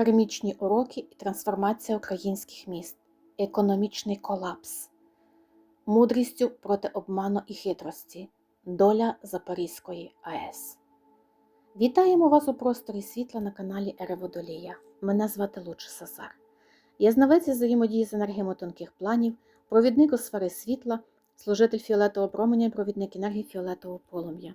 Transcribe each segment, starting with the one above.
Кармічні уроки і трансформація українських міст, економічний колапс, мудрістю проти обману і хитрості, доля Запорізької АЕС. Вітаємо вас у просторі світла на каналі Ереводолія. Мене звати Луча Сазар. Я знавець взаємодії з енергіями тонких планів, провідник у сфери світла, служитель фіолетового променя і провідник енергії фіолетового полум'я.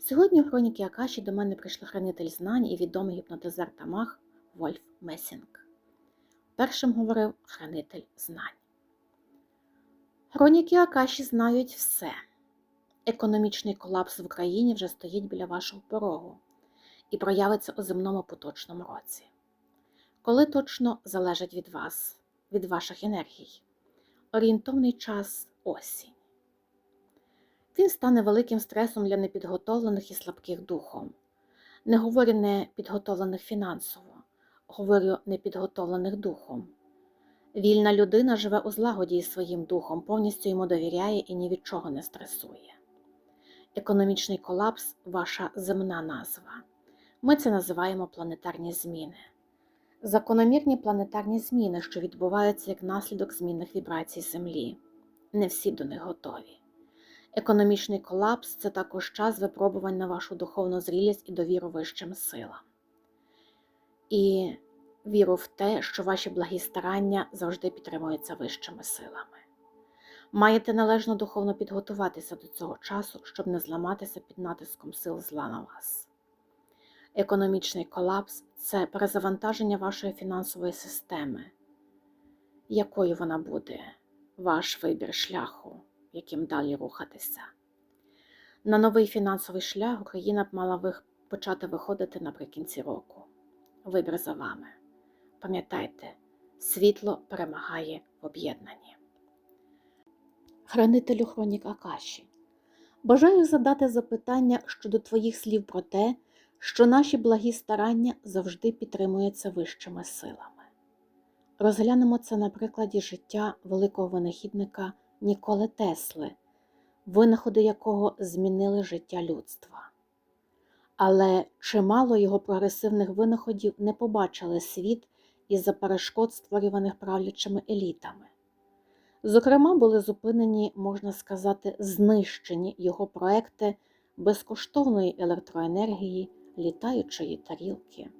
Сьогодні у хроніки Акаші до мене прийшли хранитель знань і відомий гіпнотизер та маг Вольф Месінг. Першим говорив хранитель знань. Хроніки Акаші знають все. Економічний колапс в Україні вже стоїть біля вашого порогу і проявиться у земному поточному році. Коли точно залежить від вас, від ваших енергій. Орієнтовний час осінь. Він стане великим стресом для непідготовлених і слабких духом. Не говорю непідготовлених фінансово, говорю непідготовлених духом. Вільна людина живе у злагоді із своїм духом, повністю йому довіряє і ні від чого не стресує. Економічний колапс ваша земна назва. Ми це називаємо планетарні зміни. Закономірні планетарні зміни, що відбуваються як наслідок змінних вібрацій Землі. Не всі до них готові. Економічний колапс це також час випробувань на вашу духовну зрілість і довіру вищим силам. І віру в те, що ваші благі старання завжди підтримуються вищими силами. Маєте належно духовно підготуватися до цього часу, щоб не зламатися під натиском сил зла на вас. Економічний колапс це перезавантаження вашої фінансової системи. Якою вона буде, ваш вибір шляху, яким далі рухатися? На новий фінансовий шлях Україна б мала почати виходити наприкінці року. Вибір за вами. Пам'ятайте, світло перемагає в об'єднанні. Хранителю хронік Акаші. Бажаю задати запитання щодо твоїх слів про те, що наші благі старання завжди підтримуються вищими силами. Розглянемо це на прикладі життя великого винахідника Ніколи Тесли, винаходи якого змінили життя людства. Але чимало його прогресивних винаходів не побачили світ із-за перешкод, створюваних правлячими елітами. Зокрема, були зупинені, можна сказати, знищені його проекти безкоштовної електроенергії літаючої тарілки.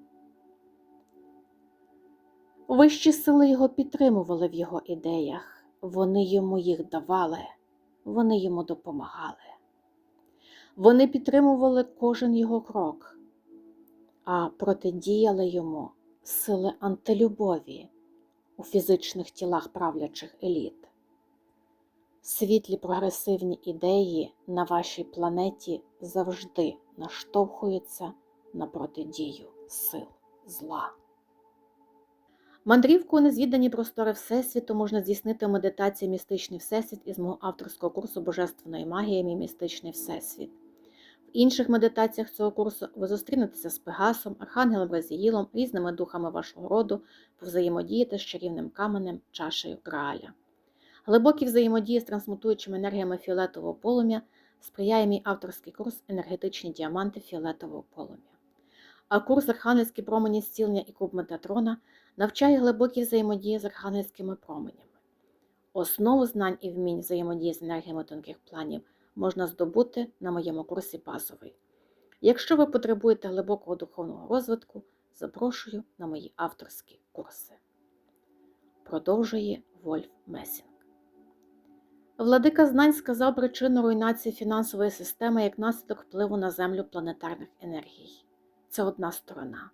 Вищі сили його підтримували в його ідеях, вони йому їх давали, вони йому допомагали. Вони підтримували кожен його крок, а протидіяли йому сили антилюбові у фізичних тілах правлячих еліт. Світлі прогресивні ідеї на вашій планеті завжди наштовхуються на протидію сил зла. Мандрівку у незвідані простори Всесвіту можна здійснити в медитації Містичний Всесвіт із мого авторського курсу Божественної магії Мій містичний Всесвіт. В інших медитаціях цього курсу ви зустрінетеся з Пегасом, Архангелом Разіїлом, різними духами вашого роду, повзаємодієте з чарівним каменем, чашею Грааля. Глибокі взаємодії з трансмутуючими енергіями фіолетового полум'я сприяє мій авторський курс Енергетичні діаманти фіолетового полум'я. А курс Архангельські промені зцілення і куб Метатрона навчає глибокі взаємодії з архангельськими променями. Основу знань і вмінь взаємодії з енергіями тонких планів можна здобути на моєму курсі базовий. Якщо ви потребуєте глибокого духовного розвитку, запрошую на мої авторські курси. Продовжує Вольф Месінг. Владика знань сказав причину руйнації фінансової системи як наслідок впливу на Землю планетарних енергій. Це одна сторона.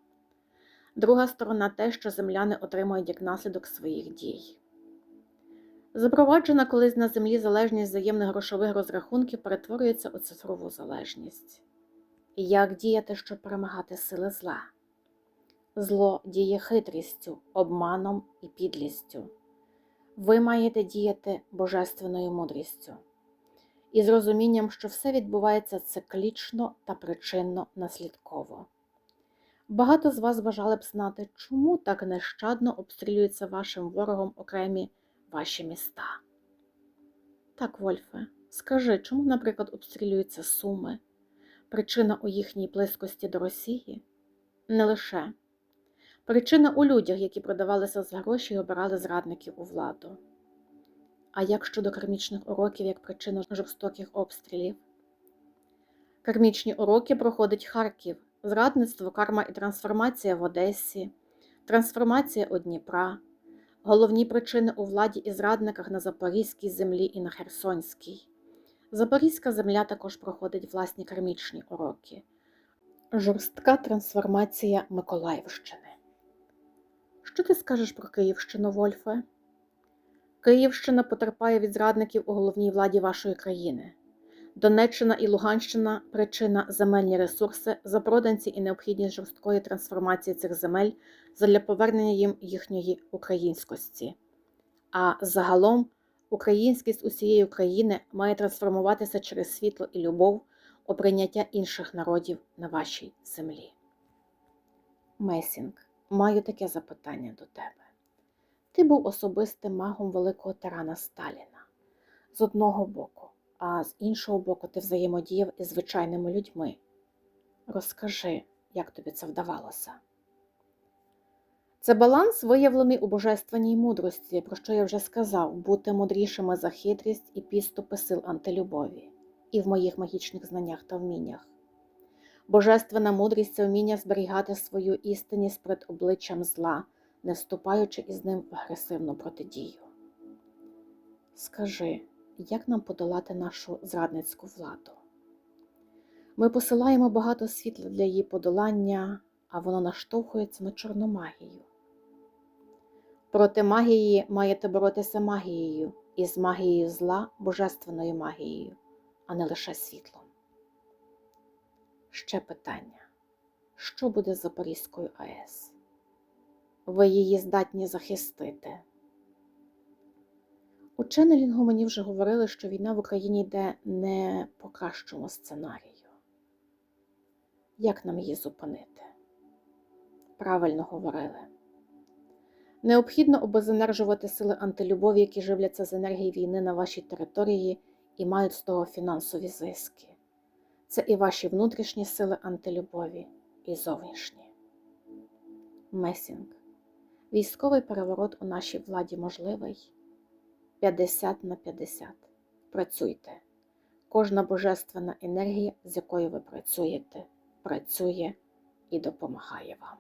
Друга сторона те, що земляни отримують як наслідок своїх дій. Запроваджена колись на землі залежність взаємних грошових розрахунків перетворюється у цифрову залежність. Як діяти, щоб перемагати сили зла? Зло діє хитрістю, обманом і підлістю. Ви маєте діяти божественною мудрістю і з розумінням, що все відбувається циклічно та причинно наслідково. Багато з вас бажали б знати, чому так нещадно обстрілюються вашим ворогом окремі ваші міста. Так, Вольфе, скажи, чому, наприклад, обстрілюються Суми? Причина у їхній близькості до Росії? Не лише. Причина у людях, які продавалися за гроші і обирали зрадників у владу. А як щодо кармічних уроків як причина жорстоких обстрілів? Кармічні уроки проходить Харків, зрадництво, карма і трансформація в Одесі, трансформація у Дніпра, головні причини у владі і зрадниках на Запорізькій землі і на Херсонській. Запорізька земля також проходить власні кармічні уроки. Жорстка трансформація Миколаївщини. Що ти скажеш про Київщину, Вольфе? Київщина потерпає від зрадників у головній владі вашої країни. Донеччина і Луганщина причина земельні ресурси, запроданці і необхідність жорсткої трансформації цих земель задля повернення їм їхньої українськості. А загалом українськість усієї України має трансформуватися через світло і любов у прийняття інших народів на вашій землі. Месінг, маю таке запитання до тебе. Ти був особистим магом великого тирана Сталіна з одного боку, а з іншого боку, ти взаємодіяв із звичайними людьми. Розкажи, як тобі це вдавалося. Це баланс виявлений у божественній мудрості, про що я вже сказав, бути мудрішими за хитрість і підступи сил антилюбові, і в моїх магічних знаннях та вміннях. Божественна мудрість це вміння зберігати свою істинність перед обличчям зла, не вступаючи із ним в агресивну протидію. Скажи, як нам подолати нашу зрадницьку владу? Ми посилаємо багато світла для її подолання, а воно наштовхується на чорну магію. Проти магії маєте боротися магією і з магією зла божественною магією, а не лише світлом. Ще питання: що буде з Запорізькою АЕС? Ви її здатні захистити. У ченнелінгу мені вже говорили, що війна в Україні йде не по кращому сценарію. Як нам її зупинити? Правильно говорили. Необхідно обезенержувати сили антилюбові, які живляться з енергії війни на вашій території і мають з того фінансові зиски. Це і ваші внутрішні сили антилюбові, і зовнішні. Месінг. Військовий переворот у нашій владі можливий. 50 на 50. Працюйте. Кожна божественна енергія, з якою ви працюєте, працює і допомагає вам.